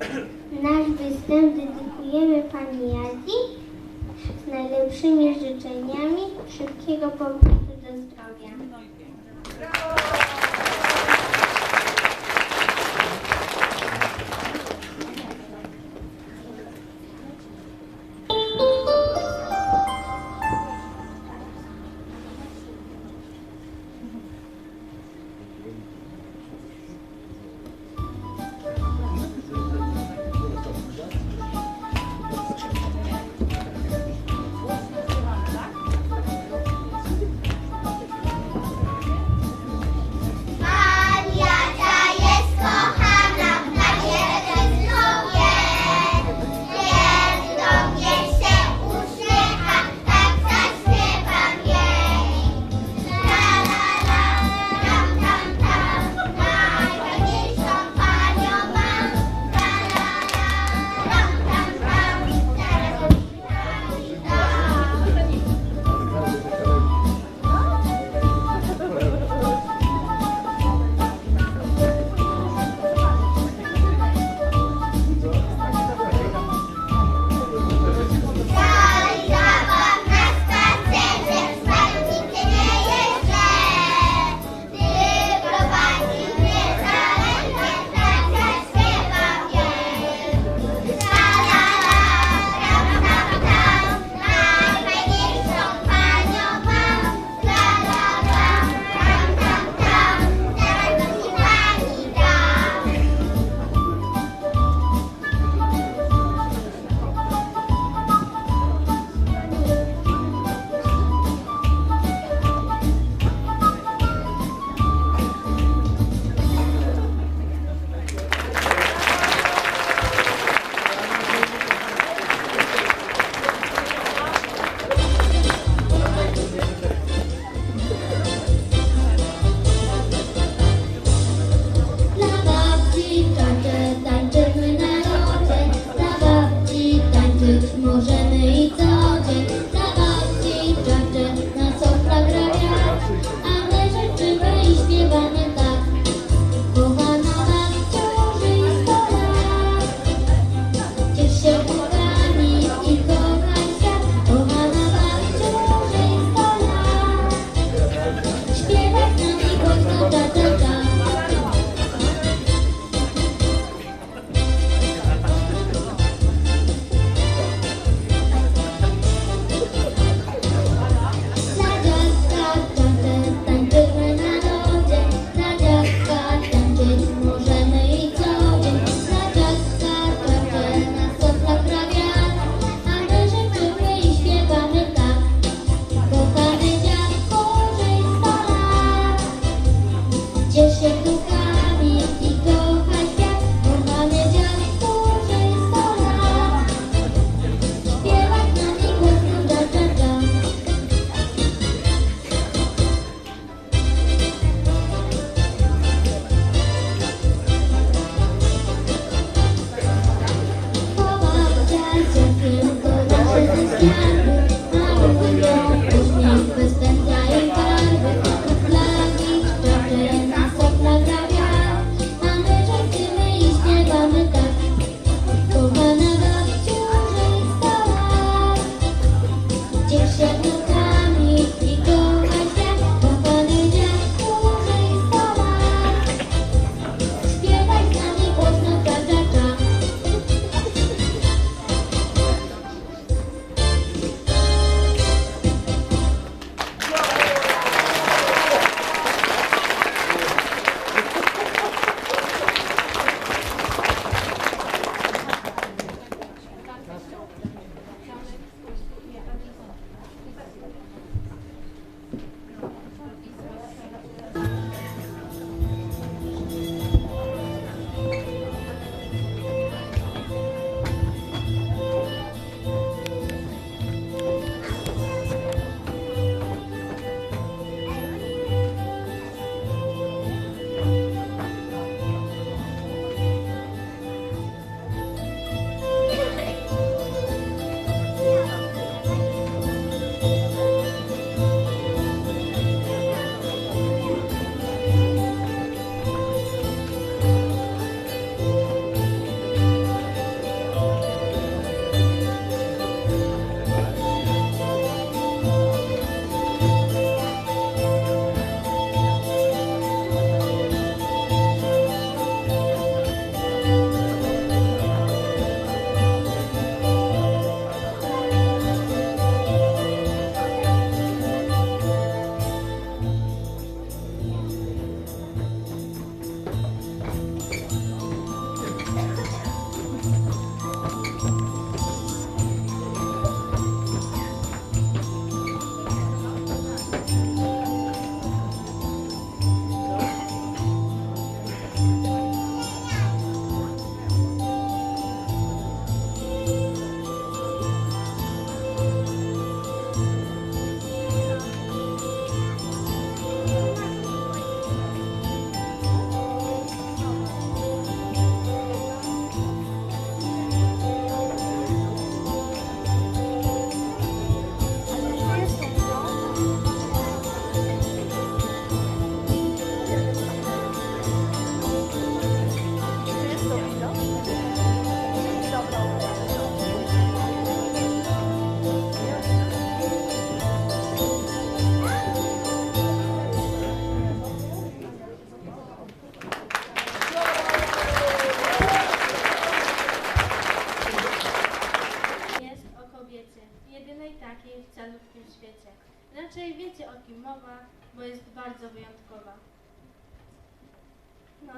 Nasz występ dedykujemy Pani Jadzi z najlepszymi życzeniami szybkiego powrotu do zdrowia.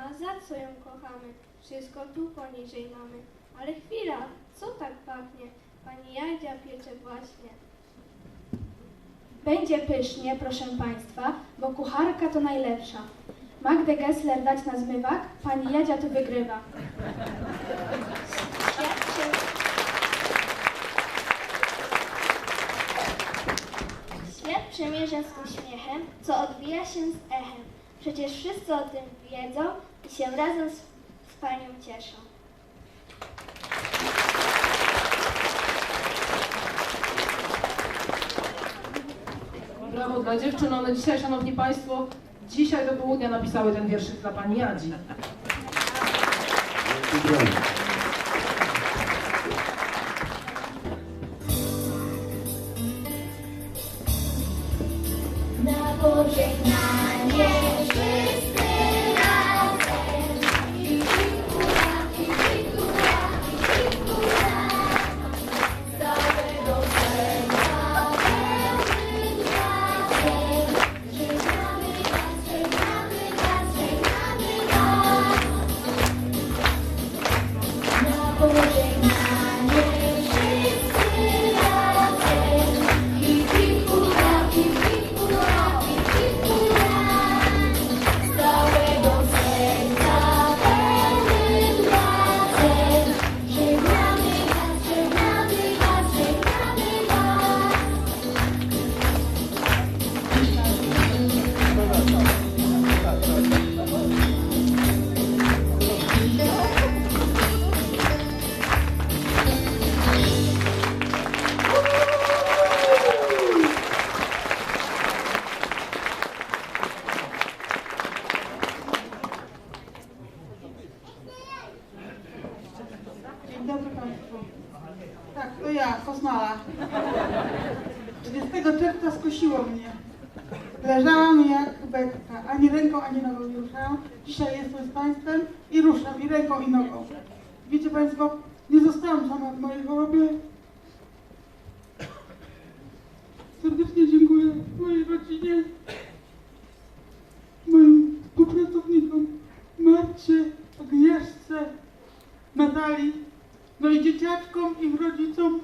A za co ją kochamy? Wszystko tu poniżej mamy. Ale chwila, co tak pachnie? Pani Jadzia piecze właśnie. Będzie pysznie, proszę Państwa, bo kucharka to najlepsza. Magdę Gessler dać na zmywak, pani Jadzia tu wygrywa. Świat przemierza z uśmiechem, co odbija się z echem. Przecież wszyscy o tym wiedzą i się razem z, z Panią cieszą. Brawo dla dziewczyn. One dzisiaj, szanowni państwo, dzisiaj do południa napisały ten wierszyk dla pani Jadzi. Na Leżałam jak beka, ani ręką, ani nogą nie ruszałam. Dzisiaj jestem z Państwem i ruszam i ręką, i nogą. Wiecie Państwo, nie zostałam sama w mojej chorobie. Serdecznie dziękuję mojej rodzinie, moim współpracownikom, Marcie, Agnieszce, Natalii, no i dzieciaczkom, ich rodzicom.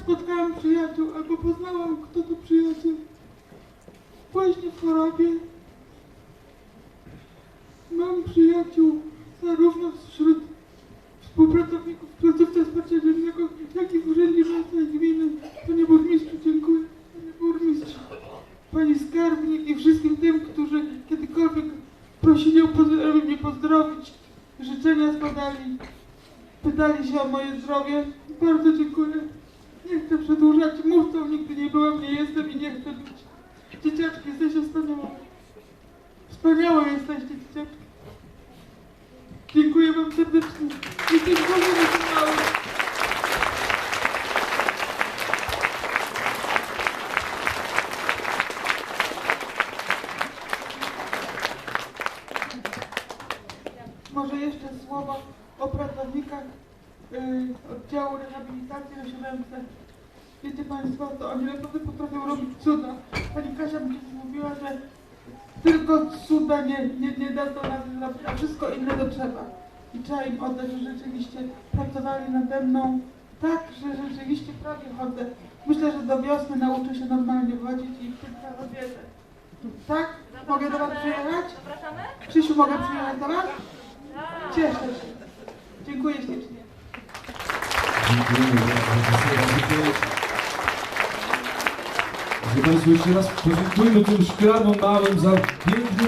Spotkałam przyjaciół, albo poznałam, kto to przyjaciel. Właśnie w chorobie. Mam przyjaciół zarówno wśród współpracowników w placówce wsparcia dziennego, jak i w urzędzie miasta gminy. Panie burmistrzu, dziękuję. Panie burmistrzu, pani skarbnik i wszystkim tym, którzy kiedykolwiek prosili o poz- żeby mnie pozdrowić, życzenia składali, pytali się o moje zdrowie. Bardzo dziękuję. Nie chcę przedłużać. Mówcą nigdy nie byłam, nie jestem i nie chcę być. Dzieciaczki, jesteście wspaniałe. Wspaniałe jesteście, dzieciaczki. Dziękuję wam serdecznie. Za to małe. Może jeszcze słowa o pracownikach y, oddziału rehabilitacji Siódemce. Wiecie Państwo, to oni naprawdę potrafią robić cuda. Pani Kasia mi kiedyś mówiła, że tylko cuda nie, nie, nie da to rady zrobić, a wszystko inne to trzeba. I trzeba im oddać, że rzeczywiście pracowali nade mną tak, że rzeczywiście prawie chodzę. Myślę, że do wiosny nauczę się normalnie chodzić i wszystko zabierę. Tak? Mogę do Was przyjechać? Zapraszamy. Krzysiu, mogę przyjechać do Was? Cieszę się. Dziękuję ślicznie. Bardzo. Proszę jeszcze raz podziękujmy tym szklanom małym za piękny